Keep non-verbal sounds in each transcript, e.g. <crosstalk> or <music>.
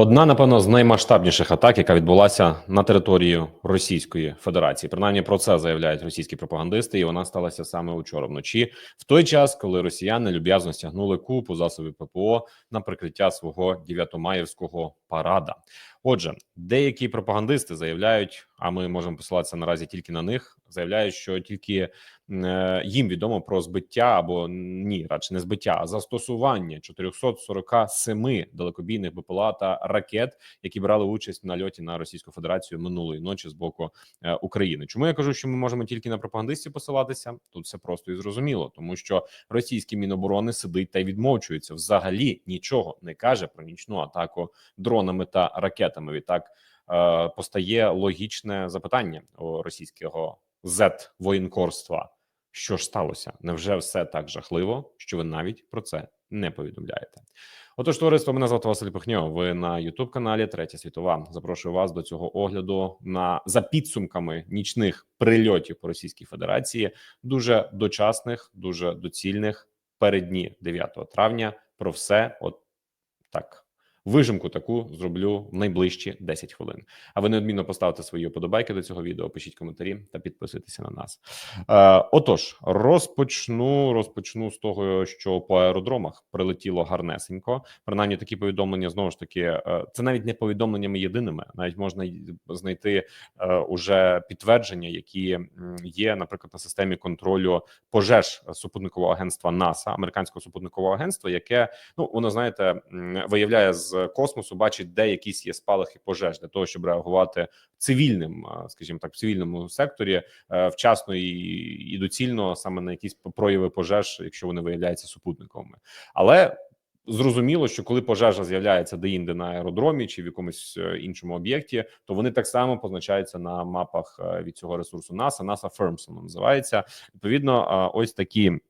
Одна, напевно, з наймасштабніших атак, яка відбулася на території Російської Федерації. Принаймні про це заявляють російські пропагандисти, і вона сталася саме учора вночі, в той час, коли росіяни люб'язно стягнули купу засобів ППО на прикриття свого дев'ятомаївського парада. Отже, деякі пропагандисти заявляють, а ми можемо посилатися наразі тільки на них. Заявляють, що тільки е, їм відомо про збиття або ні, радше не збиття, а застосування 447 далекобійних БПЛА та ракет, які брали участь в нальоті на Російську Федерацію минулої ночі з боку е, України. Чому я кажу, що ми можемо тільки на пропагандистів посилатися? Тут все просто і зрозуміло, тому що російський міноборони сидить та й відмовчується. Взагалі нічого не каже про нічну атаку дронами та ракетами. Відтак постає логічне запитання у російського z воєнкорства. Що ж сталося? Невже все так жахливо, що ви навіть про це не повідомляєте? Отож, товариство, мене звати Василь Пихньо. Ви на Ютуб каналі Третя світова. Запрошую вас до цього огляду на за підсумками нічних прильотів по Російській Федерації, дуже дочасних, дуже доцільних передні 9 травня. Про все, от так. Вижимку таку зроблю в найближчі 10 хвилин. А ви неодмінно поставте свої вподобайки до цього відео, пишіть коментарі та підписуйтеся на нас. Е, отож, розпочну розпочну з того, що по аеродромах прилетіло гарнесенько. Принаймні, такі повідомлення знову ж таки, е, це навіть не повідомленнями єдиними. Навіть можна знайти е, уже підтвердження, які є, наприклад, на системі контролю пожеж супутникового агентства НАСА, американського супутникового агентства, яке ну воно знаєте виявляє з космосу, бачить, де якісь є спалахи пожеж для того, щоб реагувати цивільним, скажімо так, в цивільному секторі е, вчасно і, і доцільно саме на якісь прояви пожеж, якщо вони виявляються супутниковими, але. Зрозуміло, що коли пожежа з'являється де-інде на аеродромі чи в якомусь е, іншому об'єкті, то вони так само позначаються на мапах е, від цього ресурсу NASA, NASA Firms називається. Відповідно, ось такі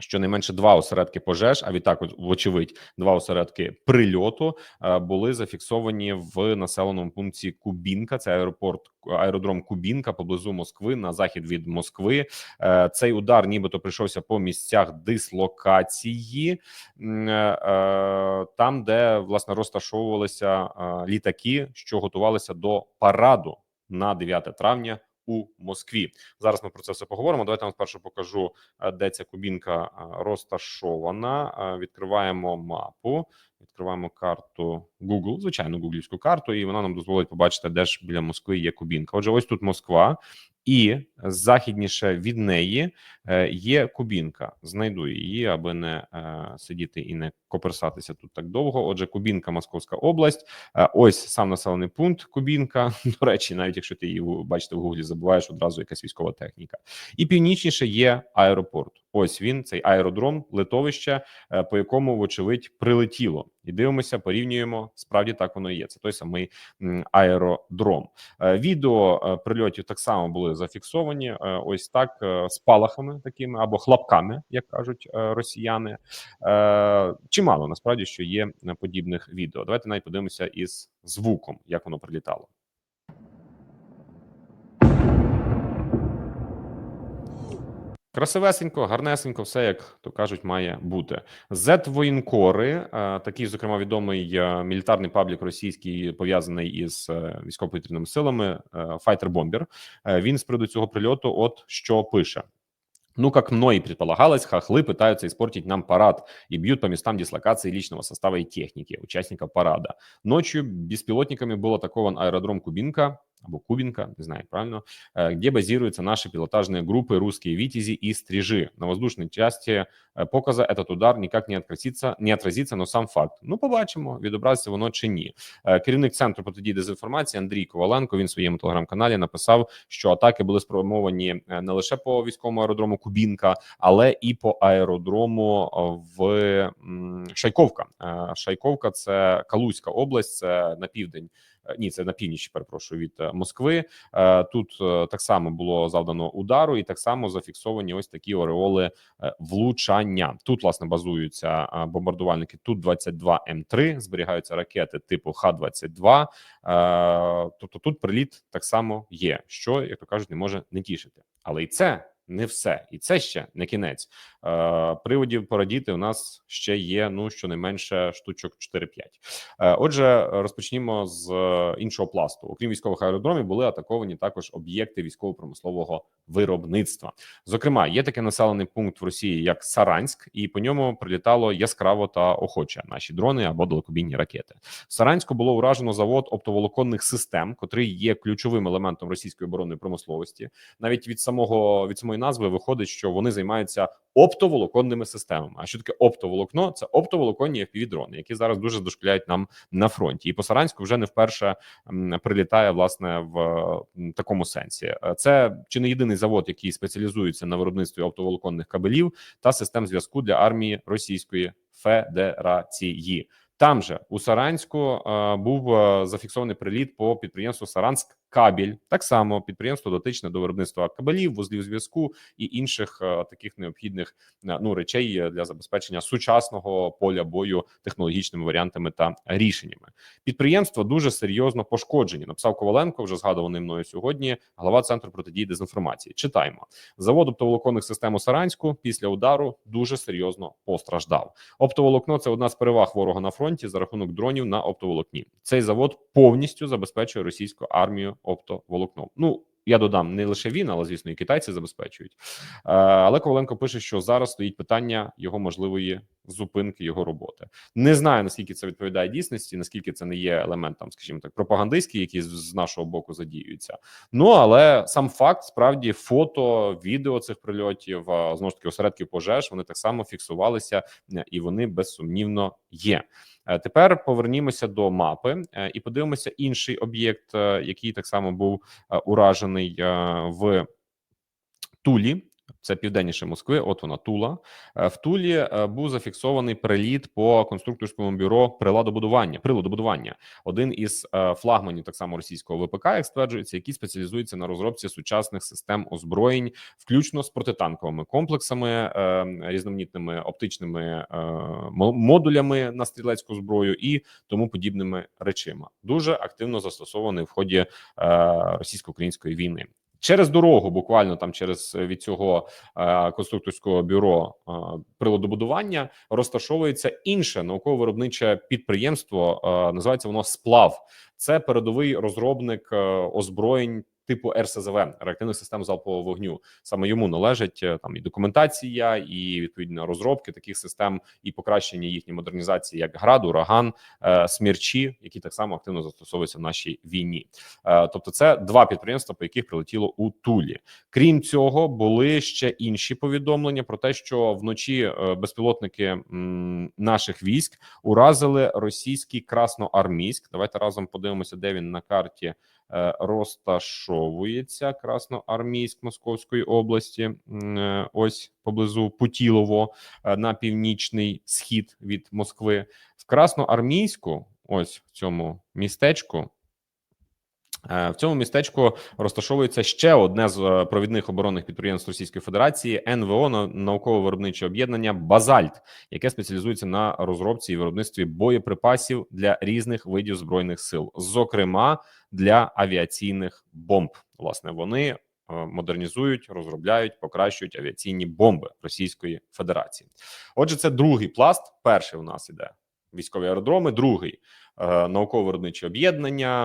Щонайменше два осередки пожеж, а відтак, вочевидь, два осередки прильоту е, були зафіксовані в населеному пункті Кубінка. Це аеропорт аеродром Кубінка поблизу Москви на захід від Москви. Е, Цей удар, нібито прийшовся по місцях дислокації, е, там, де власне розташовувалися літаки, що готувалися до параду на 9 травня. У Москві зараз ми про це все поговоримо. Давайте я вам спершу покажу, е, де ця кубінка е, розташована. Е, Відкриваємо мапу, відкриваємо карту Google, звичайно, гуглівську карту, і вона нам дозволить побачити, де ж біля Москви є кубінка. Отже, ось тут Москва, і західніше від неї є кубінка. Знайду її, аби не е, сидіти і не коперсатися тут так довго. Отже, Кубінка, Московська область. Е, Ось сам населений пункт Кубінка. <laughs> До речі, навіть якщо ти її бачите в гуглі, забуваєш одразу якась військова техніка. І північніше є аеропорт. Ось він, цей аеродром, литовище, е, по якому, вочевидь, прилетіло. І дивимося, порівнюємо. Справді так воно і є. Це той самий аеродром. Е, Відео е, прильотів так само були зафіксовані. е, Ось так е, спалахами такими або хлопками, як кажуть е, росіяни. Е, Чимало насправді що є подібних відео. Давайте навіть подивимося із звуком, як воно прилітало. Красивесенько, гарнесенько, все як то кажуть, має бути. z воєнкори, е, такий, зокрема, відомий мілітарний паблік російський, пов'язаний із військово-повітряними силами, Bomber. Е, Він з приводу цього прильоту, от що пише. Ну, как мной предполагалось, хохлы пытаются испортить нам парад и бьют по местам дислокации личного состава и техники участников парада. Ночью беспилотниками был атакован аэродром Кубинка, або Кубинка, не знаю правильно, э, где базируются наши пилотажные группы «Русские Витязи» и «Стрижи». На воздушной части э, показа этот удар никак не отразится, не отразится, но сам факт. Ну, побачимо, відобразиться воно чи ні. Е, Керівник центру протидії дезінформації Андрій Коваленко, він в своєму телеграм-каналі написав, що атаки були спрямовані е, не лише по військовому аеродрому Кубінка, але і по аеродрому е, в м, Шайковка. Е, Шайковка це Калузька область, це на південь. е, Ні, це на північ, перепрошую, від е, Москви. Е, Тут так само було завдано удару, і так само зафіксовані ось такі ореоли влучання. Тут власне базуються бомбардувальники. Тут 22 М3, зберігаються ракети типу Х-22. Е, Тобто тут приліт так само є, що як то кажуть, не може не тішити. Але і це не все, і це ще не кінець. Е, Приводів порадіти у нас ще є ну щонайменше штучок 4-5. Е, Отже, розпочнімо з е, іншого пласту. Окрім військових аеродромів, були атаковані також об'єкти військово-промислового виробництва. Зокрема, є такий населений пункт в Росії, як Саранськ, і по ньому прилітало яскраво та охоче наші дрони або далекобійні ракети. В Саранську було уражено завод оптоволоконних систем, котрий є ключовим елементом російської оборонної промисловості. Навіть від самого від самої назви виходить, що вони займаються оптоволоконними системами. А що таке оптоволокно? Це оптоволоконні FPV-дрони, які зараз дуже дошкуляють нам на фронті. І по Саранську вже не вперше прилітає власне в такому сенсі. Е, Це чи не єдиний завод, який спеціалізується на виробництві оптоволоконних кабелів та систем зв'язку для армії Російської Федерації. Там же у Саранську е, був е, зафіксований приліт по підприємству Саранськ Кабель. Так само підприємство дотичне до виробництва кабелів, вузлів зв'язку і інших е, таких необхідних е, ну речей для забезпечення сучасного поля бою технологічними варіантами та рішеннями. Підприємства дуже серйозно пошкоджені. Написав Коваленко, вже згадуваний мною сьогодні. Глава центру протидії дезінформації. Читаємо завод оптоволоконних систем у Саранську після удару дуже серйозно постраждав. Оптоволокно це одна з переваг ворога на фронті за рахунок дронів на оптоволокні. Цей завод повністю забезпечує російську армію оптоволокном. Ну я додам не лише він, але звісно, і китайці забезпечують. Е, Але Коваленко пише, що зараз стоїть питання його можливої зупинки його роботи. Не знаю наскільки це відповідає дійсності, наскільки це не є елементом, скажімо так, пропагандистський, який з- нашого боку задіюється. Ну але сам факт, справді, фото, відео цих прильотів знову ж таки осередків пожеж, вони так само фіксувалися, е, і вони безсумнівно є. Е, Тепер повернімося до мапи е, і подивимося інший об'єкт, який так само був уражений в Тулі. Це південніше Москви. От вона Тула. Е, В Тулі е, був зафіксований приліт по конструкторському бюро приладобудування. Приладобудування один із е, флагманів так само російського ВПК, як стверджується, який спеціалізується на розробці сучасних систем озброєнь, включно з протитанковими комплексами, різноманітними оптичними модулями на стрілецьку зброю і тому подібними речима. Дуже активно застосований в ході російсько-української війни. Через дорогу, буквально там через е, від цього е, конструкторського бюро е, приладобудування розташовується інше науково-виробниче підприємство. Називається воно Сплав. Це передовий розробник озброєнь типу РСЗВ реактивних систем залпового вогню. Саме йому належить е, там і документація, і відповідно розробки таких систем, і покращення їхньої модернізації, як град, ураган, е, смерчі, які так само активно застосовуються в нашій війні. Е, Тобто, це два підприємства, по яких прилетіло у Тулі. Крім цього, були ще інші повідомлення про те, що вночі безпілотники наших військ уразили російський красноармійськ. Давайте разом подивимося, де він на карті розташовується. Красноармійськ Московської області. Е, Ось поблизу Путілово е, на північний схід від Москви. В Красноармійську, ось в цьому містечку. Е, В цьому містечку розташовується ще одне з е, провідних оборонних підприємств Російської Федерації НВО на- науково-виробниче об'єднання Базальт, яке спеціалізується на розробці і виробництві боєприпасів для різних видів збройних сил, зокрема для авіаційних бомб. Власне, вони е, модернізують, розробляють, покращують авіаційні бомби Російської Федерації. Отже, це другий пласт. Перший у нас іде військові аеродроми, другий е, науково-виробниче об'єднання,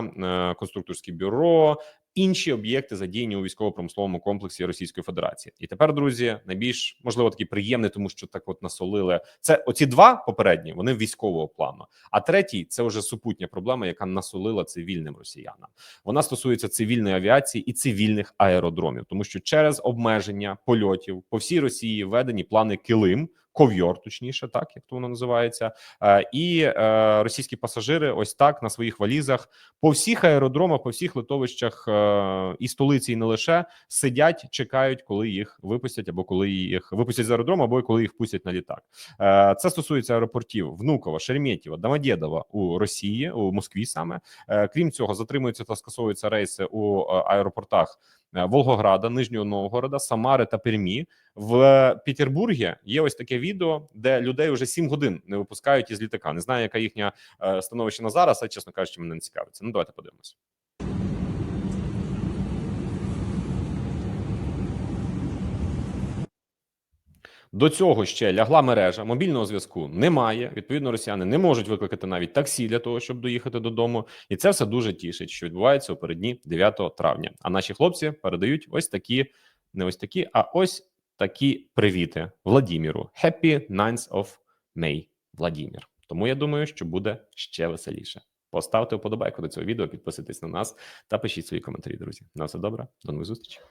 е, конструкторське бюро, інші об'єкти задіяні у військово-промисловому комплексі Російської Федерації. І тепер, друзі, найбільш можливо такий приємний, тому що так от насолили це. Оці два попередні вони військового плану. А третій це вже супутня проблема, яка насолила цивільним росіянам. Вона стосується цивільної авіації і цивільних аеродромів, тому що через обмеження польотів по всій Росії введені плани Килим. Ковйор, точніше, так як то воно називається, Е, і е, російські пасажири ось так на своїх валізах по всіх аеродромах, по всіх литовищах е, і столиці, і не лише сидять, чекають, коли їх випустять, або коли їх випустять з аеродрому, або коли їх пустять на літак. Це стосується аеропортів Внуково, Шереметьєво, Домодєдова у Росії, у Москві саме. Крім цього, затримуються та скасовуються рейси у аеропортах Волгограда, Нижнього Новгорода, Самари та Пермі. В Петербургі є ось таке відео, де людей вже 7 годин не випускають із літака. Не знаю, яка їхня е, становище на зараз, а чесно кажучи, мене не цікавиться. Ну давайте подивимось. – До цього ще лягла мережа, мобільного зв'язку немає. Відповідно, росіяни не можуть викликати навіть таксі для того, щоб доїхати додому. І це все дуже тішить, що відбувається у переддні 9 травня. А наші хлопці передають ось такі, не ось такі, а ось такі привіти Владіміру. Happy 9th of May, Владімір. Тому я думаю, що буде ще веселіше. Поставте вподобайку до цього відео, підписуйтесь на нас та пишіть свої коментарі, друзі. На все добре, до нових зустрічей.